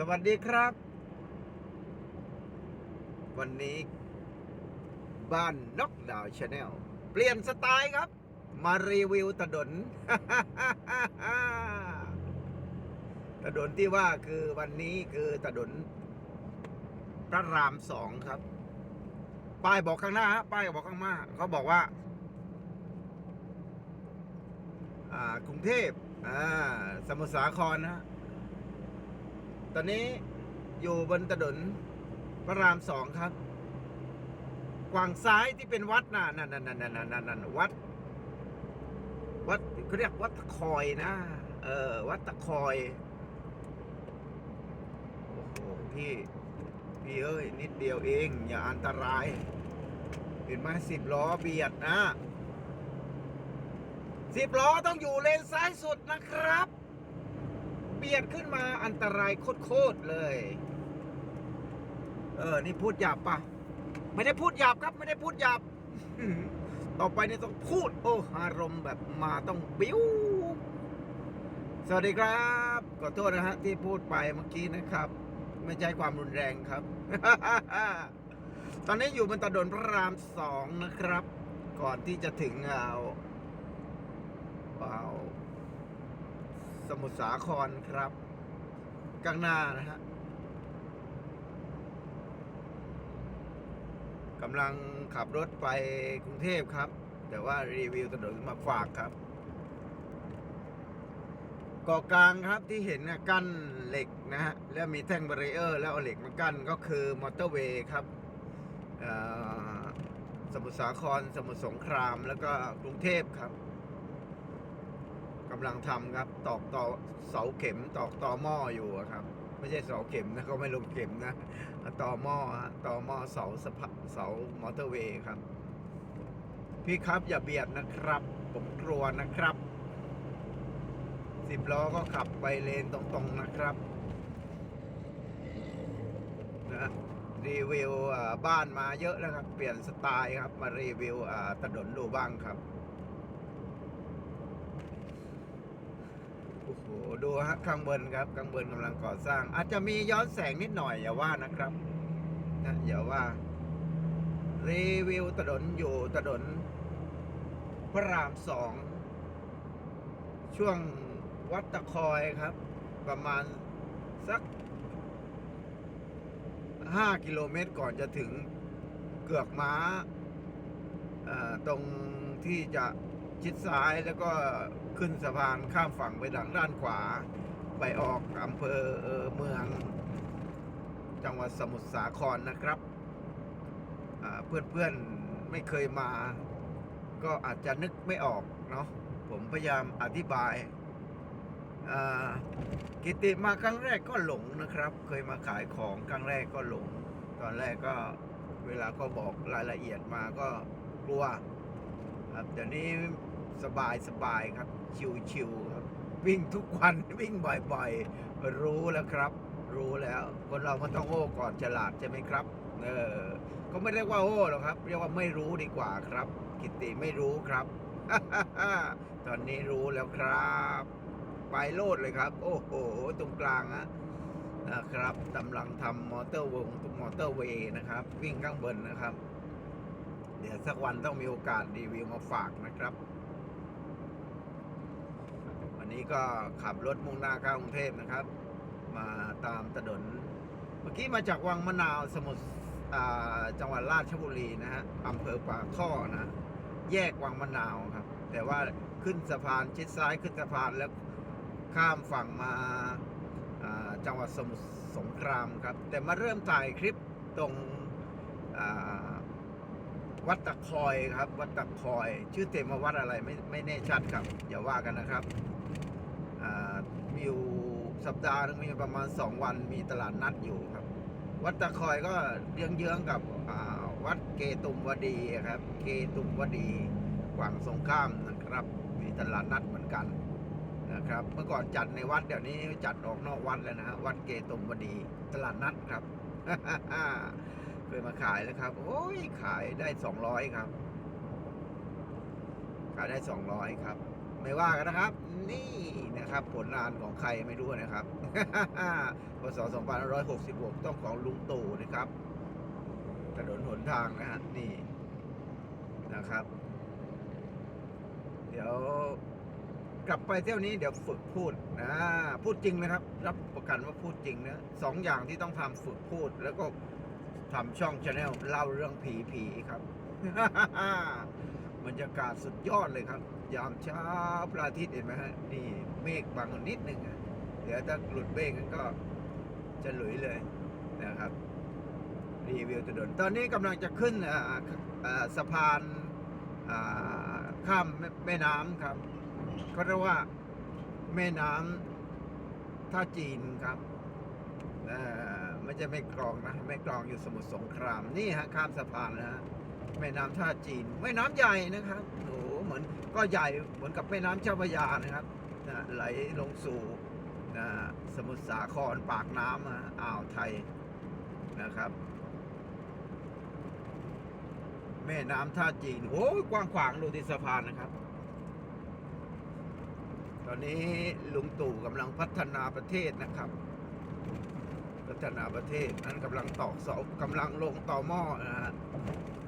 สวัสดีครับ วันนี้ บ้านนกดาวชาแนลเปลี่ยนสไตล์ครับ มารีวิวถนนถนนที่ว่าคือวันนี้คือถนนพระรามสองครับ ป้ายบอกข้างหน้าฮะป้ายบอกข้างหน้าเขาบอกว่า อ่ากรุงเทพอ่าสมุทรสาครนะฮะ ตอนนี้อยู่บนถนนพระรามสองครับกวางซ้ายที่เป็นวัดน่ะนั่นนั่นนั่นนั่นนั่นนั่นนั่นวัด วัดเขาเรียกวัดตะคอยนะ เออ วัดตะคอยโอ้โหพี่พี่เอ้ยนิดเดียวเอง อย่าอันตราย เห็นไหมสิบล้อเบียดนะสิบล้อต้องอยู่เลนซ้ายสุดนะครับ เบียดขึ้นมาอันตรายโคตรเลย เออ นี่พูดหยาบปะไม่ได้พูดหยาบครับ ไม่ได้พูดหยาบ ต่อไปนี่ต้องพูด โอ้อารมณ์แบบมาต้องบิ้ว สวัสดีครับขอโทษนะฮะ ที่พูดไปเมื่อกี้นะครับ ไม่ใช่ความรุนแรงครับ ตอนนี้อยู่บนถนนพระรามสองนะครับ ก่อนที่จะถึงเอาว้าว สมุทรสาครครับข้างหน้านะฮะกำลังขับรถไปกรุงเทพครับ แต่ว่ารีวิวถนนมาฝากครับกาะกลางครับที่เห็นนะกั้นเหล็กนะฮะแล้วมีแท่งบารีเออร์ แล้วเอาเหล็กมากั้นก็คือมอเตอร์เวย์ครับสมุทรสาครสมุทรสงครามแล้วก็กรุงเทพครับำลังทำครับ ตอกต่อเสาเข็มตอกต่อหม้ออยู่ครับ ไม่ใช่เสาเข็มนะเขาไม่ลงเข็มนะต่อหม้อต่อหม้อเสาสะพะเสามอเตอร์เวย์ครับ พี่ครับอย่าเบียดนะครับ ผมกลัวนะครับสิบล้อก็ขับไปเลนตรงๆนะครับนะรีวิวบ้านมาเยอะแล้วครับ เปลี่ยนสไตล์ครับ มารีวิวถนนดูบ้างครับ โอ้ดูฮะข้างบนครับข้างบนกำลังก่อสร้าง อาจจะมีย้อนแสงนิดหน่อยอย่าว่านะครับนะอย่าว่า รีวิวถนนอยู่ถนนพระรามสอง ช่วงวัดตะคอยครับ ประมาณสักห้ากิโลเมตรก่อนจะถึงเกือกม้าตรงที่จะ ชิดซ้ายแล้วก็ขึ้นสะพานข้ามฝั่งไปทางด้านขวา ไปออกอำเภอเมือง จังหวัดสมุทรสาครนะครับเพื่อนๆไม่เคยมา ก็อาจจะนึกไม่ออกเนาะผมพยายามอธิบายากิติมาครั้งแรกก็หลงนะครับ เคยมาขายของครั้งแรกก็หลง ตอนแรกก็เวลาก็บอกรายละเอียดมาก็กลัวครับเดี๋ยวนี้ สบายสบายครับ ชิวๆครับ วิ่งทุกวันวิ่งบ่อยๆ รู้แล้วครับ รู้แล้ว คนเรามันต้องโอ้ก่อนฉลาดใช่ไหมครับ เออ ก็ไม่เรียกว่าโอ้หรอกครับ เรียกว่าไม่รู้ดีกว่าครับ กิติไม่รู้ครับ ตอนนี้รู้แล้วครับ ไปโลดเลยครับ โอ้โห ตรงกลางอะนะครับกำลังทำมอเตอร์วงมอเตอร์เวย์นะครับ วิ่งข้างบนนะครับ เดี๋ยวสักวันต้องมีโอกาสรีวิวมาฝากนะครับ นี้ก็ขับรถมุ่งหน้าเข้ากรุงเทพนะครับ มาตามถนนเมื่อกี้มาจากวังมะนาวสมุทรจังหวัดราชบุรีนะฮะอำเภอปากท่อนะแยกวังมะนาวครับ แต่ว่าขึ้นสะพานชิดซ้ายขึ้นสะพานแล้วข้ามฝั่งมาจังหวัดสมุทรสงครามครับ แต่มาเริ่มถ่ายคลิปตรงวัดตะคอยครับ วัดตะคอย ชื่อเต็มว่าวัดอะไรไม่ไม่แน่ชัดครับอย่าว่ากันนะครับ มีอยู่สัปดาห์หนึงมีประมาณสองวันมีตลาดนัดอยู่ครับ วัดตะคอยก็เยื้องๆกับวัดเกตุมวดีครับ เกตุมวดีกวางสงข้ามนะครับ มีตลาดนัดเหมือนกันนะครับ เมื่อก่อนจัดในวัดเดี๋ยวนี้จัดออกนอกวัดแล้วนะฮะวัดเกตุมวดีตลาดนัดครับเคยมาขายแล้วครับ โอ้ยขายได้สองร้อยครับ ขายได้สองร้อยครับ ไม่ว่ากันนะครับ นี่นะครับ ผลงานของใครไม่รู้นะครับพศ2566 ต้องของลุงตู่นะครับ ถนนหนทางนะฮะนี่นะครับ เดี๋ยวกลับไปเที่ยวนี้เดี๋ยวฝึกพูดนะพูดจริงนะครับ รับประกันว่าพูดจริงนะสองอย่างที่ต้องทำฝึกพูด แล้วก็ทำช่องชาแนลเล่าเรื่องผีผีๆครับบรรยากาศสุดยอดเลยครับ ยามเช้าพระอาทิตย์เห็นไหมฮะนี่เมฆบังนิดนึงเดี๋ยวถ้าหลุดเมฆก็จะหลุยเลยนะครับ รีวิวถนนตอนนี้กำลังจะขึ้นสะพานข้ามแม่แม่น้ำครับเขาเรียกว่าแม่น้ำท่าจีนครับเอ่อไม่ใช่แม่กลองนะแม่กลองอยู่สมุทรสงครามนี่ฮะข้ามสะพานนะฮะแม่น้ำท่าจีนแม่น้ำใหญ่นะครับโอ้ เหมือนก็ใหญ่เหมือนกับแม่น้ำเจ้าพระยานะครับนะไหลลงสู่นะสมุทรสาครปากน้ำอะอ่าวไทยนะครับ แม่น้ำท่าจีนโอ้ยกว้างขวางดูที่สะพานนะครับ ตอนนี้ลุงตู่กำลังพัฒนาประเทศนะครับ ฒนาประเทศนั้นกำลังตอกเสากำลังลงต่อหม้อนะฮะ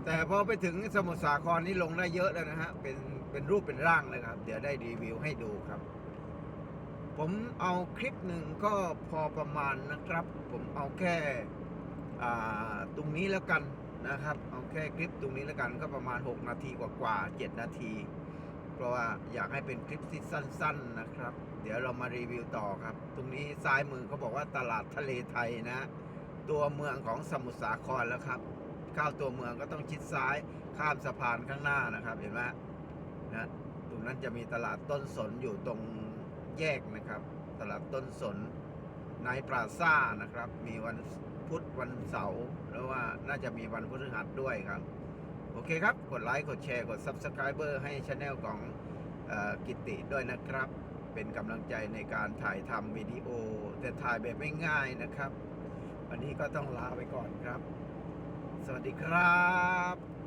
แต่พอไปถึงสมุทรสาครนี่ลงได้เยอะแล้วนะฮะเป็นเป็นรูปเป็นร่างเลยครับ เดี๋ยวได้รีวิวให้ดูครับ ผมเอาคลิปหนึ่งก็พอประมาณนะครับ ผมเอาแค่ตรงนี้แล้วกันนะครับ เอาแค่คลิปตรงนี้แล้วกันก็ประมาณ 6 นาทีกว่าๆ7นาที เพราะว่าอยากให้เป็นคลิปที่สั้น ๆนะครับ เดี๋ยวเรามารีวิวต่อครับ ตรงนี้ซ้ายมือเขาบอกว่าตลาดทะเลไทยนะ ตัวเมืองของสมุทรสาครแล้วครับ เข้าตัวเมืองก็ต้องชิดซ้ายข้ามสะพานข้างหน้านะครับ เห็นไหมนะตรงนั้นจะมีตลาดต้นสนอยู่ตรงแยกนะครับ ตลาดต้นสนในปราซ่านะครับ มีวันพุธวันเสาร์แล้วว่าน่าจะมีวันพฤหัสด้วยครับ อเคครับ กดไลค์ กดแชร์ กด Subscriber ให้ช anel ของอกิติด้วยนะครับ เป็นกำลังใจในการถ่ายทำวิดีโอ แต่ถ่ายแบบไม่ง่ายนะครับ วันนี้ก็ต้องลาไปก่อนครับ สวัสดีครับ